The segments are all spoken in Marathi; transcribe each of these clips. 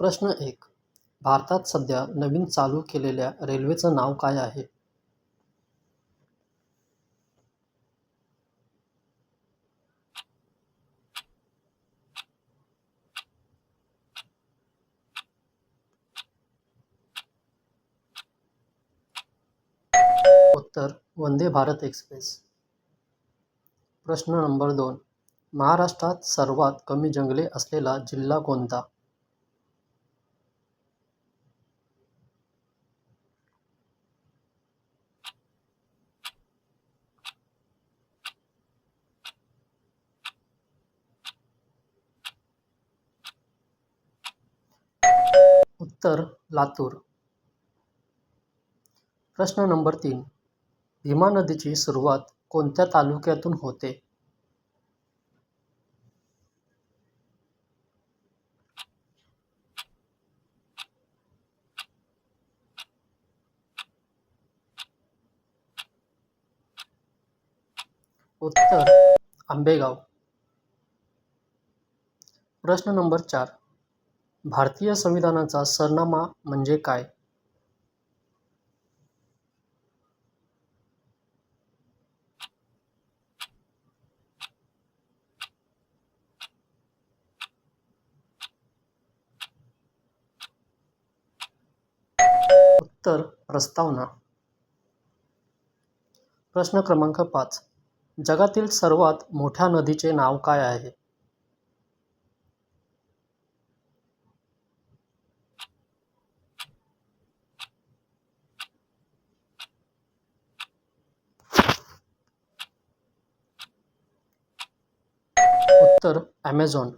प्रश्न एक. भारतात सध्या नवीन चालू केलेल्या रेल्वेचं नाव काय आहे? उत्तर वंदे भारत एक्सप्रेस. प्रश्न नंबर दोन. महाराष्ट्रात सर्वात कमी जंगले असलेला जिल्हा कोणता? उत्तर लातूर. प्रश्न नंबर तीन. भीमा नदीची सुरुवात कोणत्या तालुक्यातून होते? उत्तर आंबेगाव. प्रश्न नंबर चार. भारतीय संविधानाचा सरनामा म्हणजे काय? उत्तर प्रस्तावना. प्रश्न क्रमांक पाच. जगातील सर्वात मोठ्या नदीचे नाव काय आहे? तर ॲमेझॉन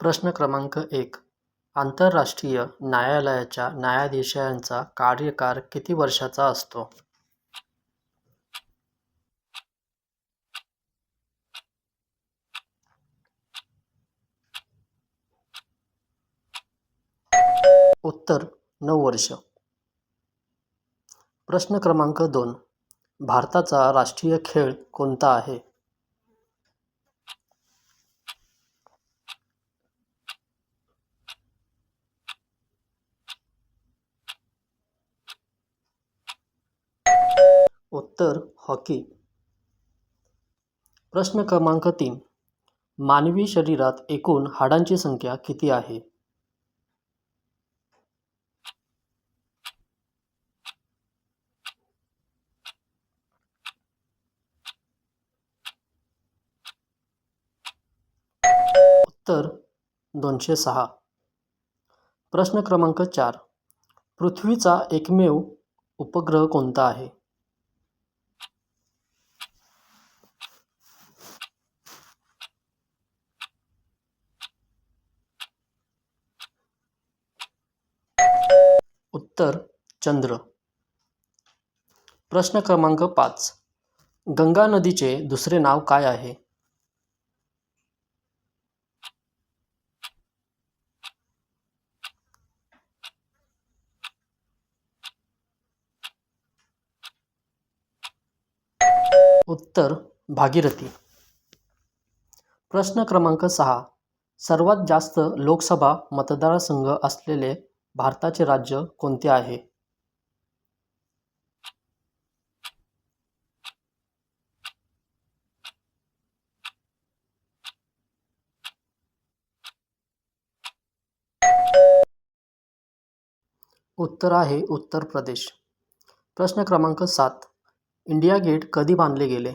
प्रश्न क्रमांक एक. आंतरराष्ट्रीय न्यायालयाच्या न्यायाधीशांचा कार्यकाळ किती वर्षांचा असतो? उत्तर नऊ वर्ष. प्रश्न क्रमांक दोन. भारताचा राष्ट्रीय खेळ कोणता आहे? उत्तर हॉकी. प्रश्न क्रमांक तीन. मानवी शरीरात एकूण हाडांची संख्या किती आहे? उत्तर दोनशे सहा. प्रश्न क्रमांक चार. पृथ्वीचा एकमेव उपग्रह कोणता आहे? उत्तर चंद्र. प्रश्न क्रमांक पाच. गंगा नदीचे दुसरे नाव काय आहे? उत्तर भागीरथी. प्रश्न क्रमांक सहा. सर्वात जास्त लोकसभा मतदारसंघ असलेले भारताचे राज्य कोणते आहे? उत्तर आहे उत्तर प्रदेश. प्रश्न क्रमांक सात. इंडिया गेट कधी बांधले गेले?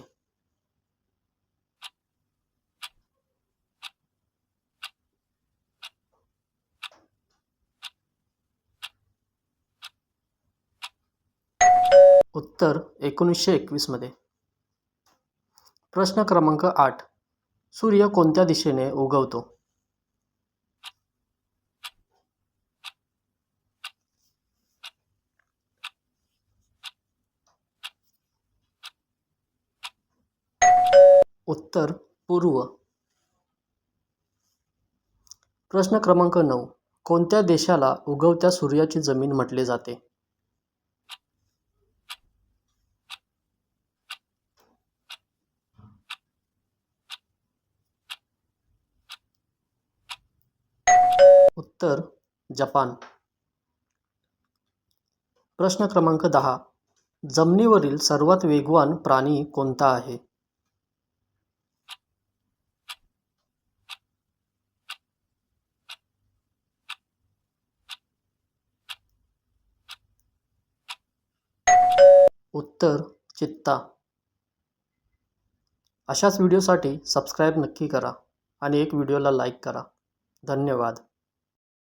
उत्तर एकोणीसशे एकवीसमध्ये प्रश्न क्रमांक आठ. सूर्य कोणत्या दिशेने उगवतो? उत्तर पूर्व. प्रश्न क्रमांक नऊ. कोणत्या देशाला उगवत्या सूर्याची जमीन म्हटले जाते? उत्तर जपान. प्रश्न क्रमांक दहा. जमिनीवरील सर्वात वेगवान प्राणी कोणता आहे? उत्तर चित्ता. अशाच व्हिडिओसाठी सबस्क्राईब नक्की करा आणि एक व्हिडिओला लाईक करा. धन्यवाद.